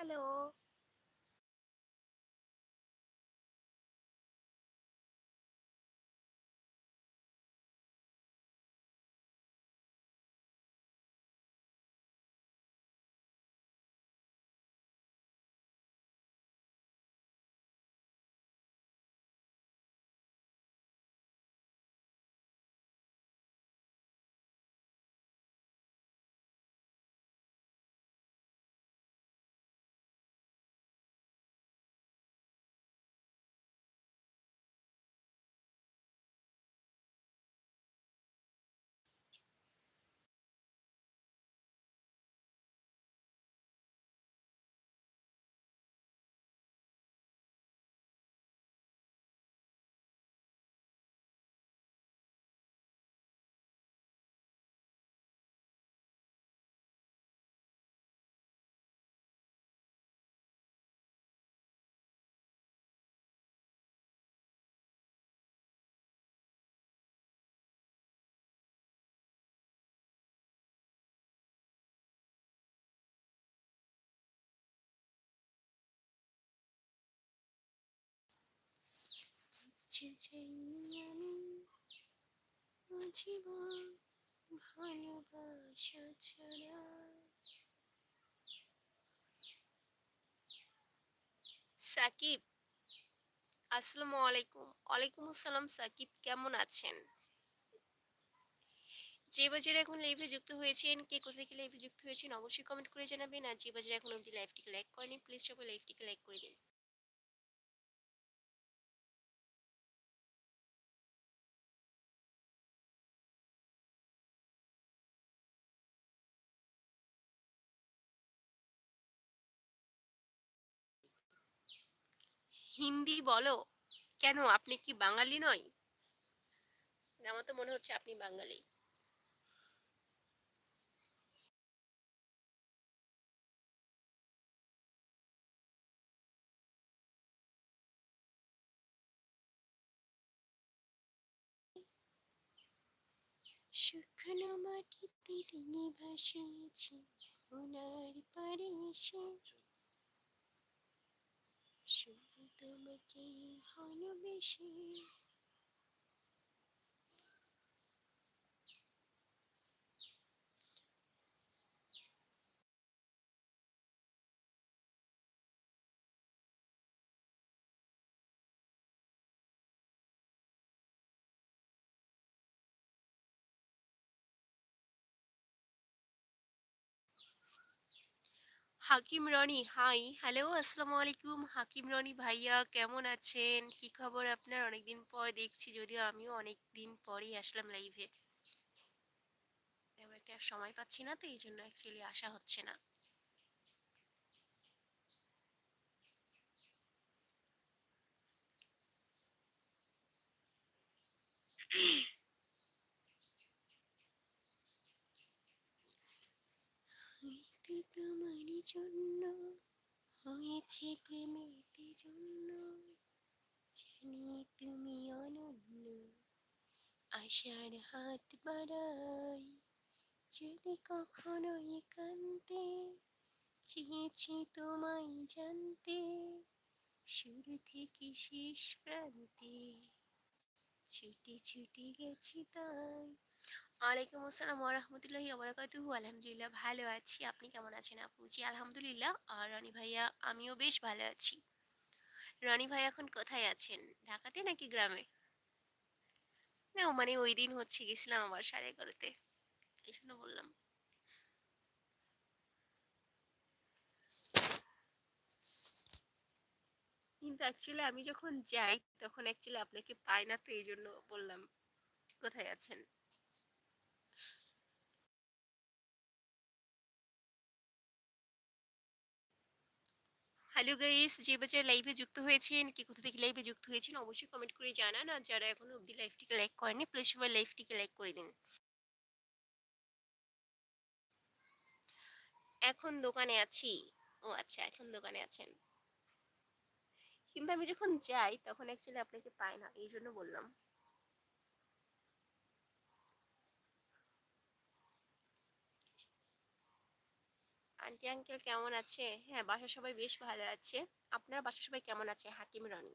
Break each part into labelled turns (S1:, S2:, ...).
S1: Hello. যে চাইনি আমি জীবন ভালোবাসা ছাড়া। সাকিব, আসসালামু আলাইকুম। ওয়ালাইকুম আসসালাম সাকিব, কেমন আছেন? যে বাজারে এখন লাইভে যুক্ত হয়েছেন, কে কোথা থেকে লাইভে যুক্ত হয়েছেন, অবশ্যই কমেন্ট করে জানাবেন। আর যে বাজারে এখন অবধি লাইভটিকে লাইক করেনি প্লিজ সবাই লাইভটিকে লাইক করে দিন। হিন্দি বলো, কেন? আপনি কি বাঙালি নয়? আমার তো মনে হচ্ছে আপনি বাঙালি। শুকনো মাটিতে ডিঙি ওনার পাড়ে এসে শুধু তোমাকে ভালোবেসে হাকিম রনি হাই হ্যালো আসসালামু আলাইকুম। হাকিম রনি ভাইয়া, কেমন আছেন? কি খবর আপনার? অনেকদিন পর দেখছি, যদিও আমিও অনেক দিন পরেই আসলাম লাইভে একটা সময় পাচ্ছি না তো, এই জন্য অ্যাকচুয়ালি আসা হচ্ছে না তোমারই জন্য, হয়েছে প্রেমেতে জন্য। জানি তুমি অনন্য, আশার হাত বাড়াই। যদি কখনো একান্তে চেয়েছি তোমায় জানতে, শুরু থেকে শেষ প্রান্তে ছুটে ছুটে গেছি তাই। ওয়ালাইকুম আসসালাম রহমতুল্লাহি ওবরাকাতুহু আলহামদুলিল্লাহ ভালো আছি। আপনি কেমন আছেন আপু? জি, আলহামদুলিল্লাহ। আর রনি ভাইয়া, আমিও বেশ ভালো আছি। রনি ভাই এখন কোথায় আছেন? ঢাকাতে নাকি গ্রামে? না মানে ওই দিন হচ্ছে গেছিলাম আবার সাড়ে এগারোতে এই জন্য বললাম। কিন্তু অ্যাকচুয়ালি আমি যখন যাই, তখন অ্যাকচুয়ালি আপনাকে পাই না তো এই জন্য বললাম, কোথায় আছেন? হ্যালো গাইস যে বাজার লাইভে যুক্ত হয়েছেন, কি কোথা থেকে লাইভে যুক্ত হয়েছেন, অবশ্যই কমেন্ট করে জানান। আর যারা এখনও অবধি লাইভটিকে লাইক করেনি প্লিজ সবাই লাইভটিকে লাইক করে দিন। এখন দোকানে আছি। ও আচ্ছা এখন দোকানে আছেন। কিন্তু আমি যখন যাই, তখন অ্যাকচুয়ালি আপনাকে পাই না এই জন্য বললাম। আন্টি আঙ্কেল কেমন আছে? হ্যাঁ বাসার সবাই বেশ ভালো আছে। আপনার বাসার সবাই কেমন আছে? হাকিম, রানী?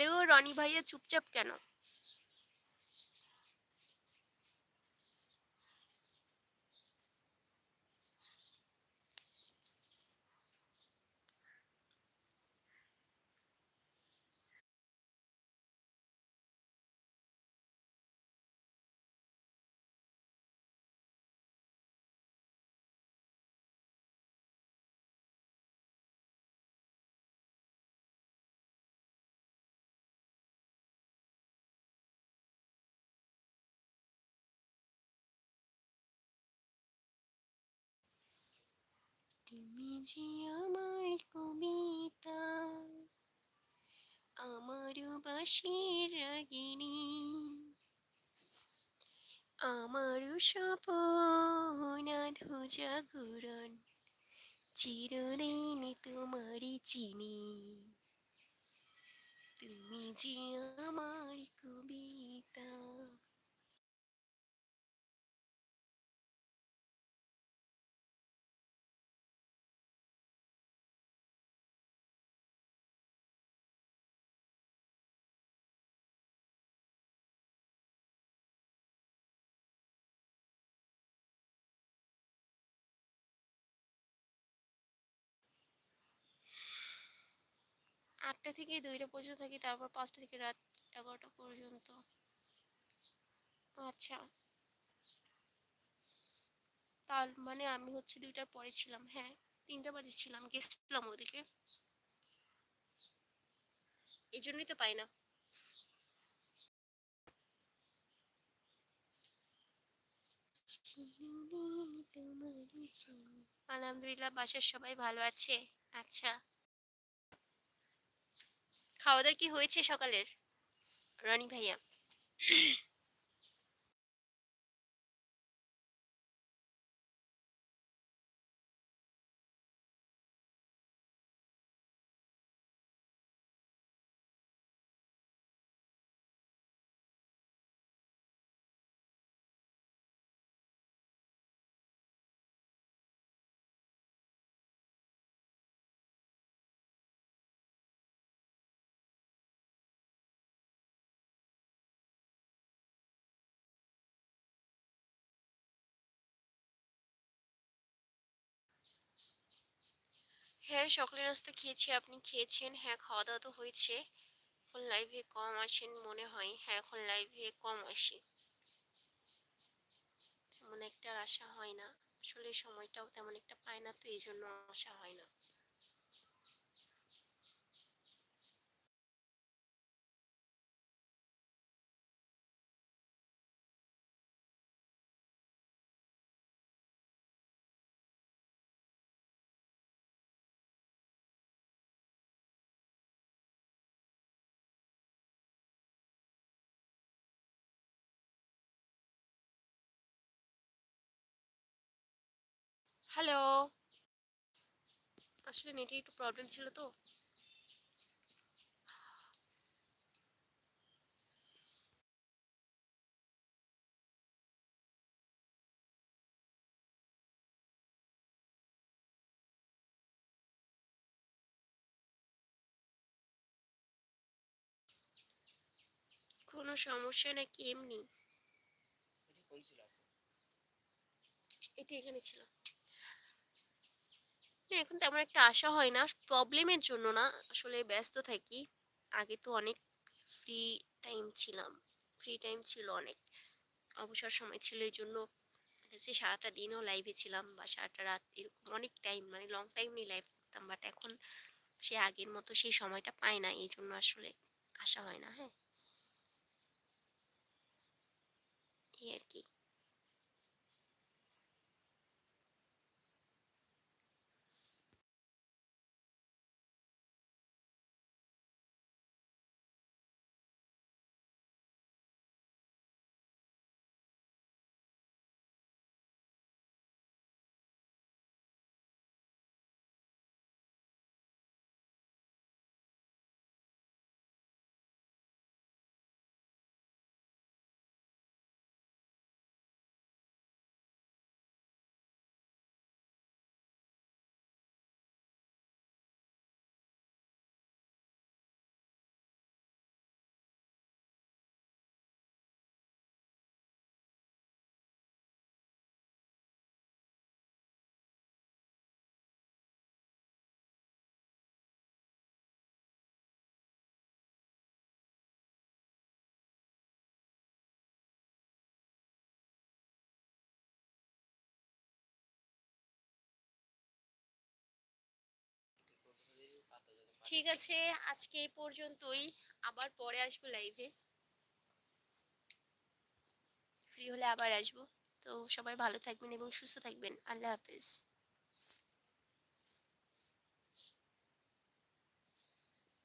S1: হ্যালো রনি ভাইয়া চুপচাপ কেন? তুমি যে আমার কবিতা, আমার বাসির রাগিনী আমার স্বপন আধো জাগরণ চিরদিন তোমারই চিনি। তুমি যে আমার কবিতা আটটা থেকে দুইটা পর্যন্ত থাকি, তারপর পাঁচটা থেকে রাত এগারোটা পর্যন্ত। আচ্ছা। তার মানে আমি হচ্ছে দুইটার পরে ছিলাম হ্যাঁ তিনটা বাজে ছিলাম, গেছিলাম ওদিকে। এই জন্যই তো পাই না। আলহামদুলিল্লাহ, বাসার সবাই ভালো আছে? আচ্ছা। খাওয়া দাওয়া কি হয়েছে সকালের? রনি ভাইয়া। হ্যাঁ সকলের নাস্তা খেয়েছি, আপনি খেয়েছেন? হ্যাঁ খাওয়া দাওয়া তো হয়েছে। এখন লাইভে কম আসেন মনে হয়। হ্যাঁ এখন লাইভে কম আসি। তেমন একটা আসা হয় না। আসলে সময়টাও তেমন একটা পায় না, তো এই জন্য আসা হয় না। হ্যালো আসলে নেটে একটু প্রবলেম ছিল তো। কোনো সমস্যা নাকি এমনি? এটা এখানে ছিল। না এখন তেমন একটা আশা হয় না। প্রবলেমের জন্য না, আসলে ব্যস্ত থাকি। আগে তো অনেক ফ্রি টাইম ছিলাম। ফ্রি টাইম ছিল অনেক। অবসর সময় ছিল এই জন্য যাচ্ছে সারাটা দিনও লাইভে ছিলাম বা সারাটা রাত এরকম অনেক টাইম মানে লং টাইম নিয়ে লাইভ করতাম। বাট এখন সে আগের মতো সেই সময়টা পাই না। এই জন্য আসলে আসা হয় না, হ্যাঁ? এই আরকি। ঠিক আছে, আজকে এই পর্যন্তই। আবার পরে আসব লাইভে। ফ্রি হলে আবার আসব। তো সবাই ভালো থাকবেন এবং সুস্থ থাকবেন। আল্লাহ হাফেজ।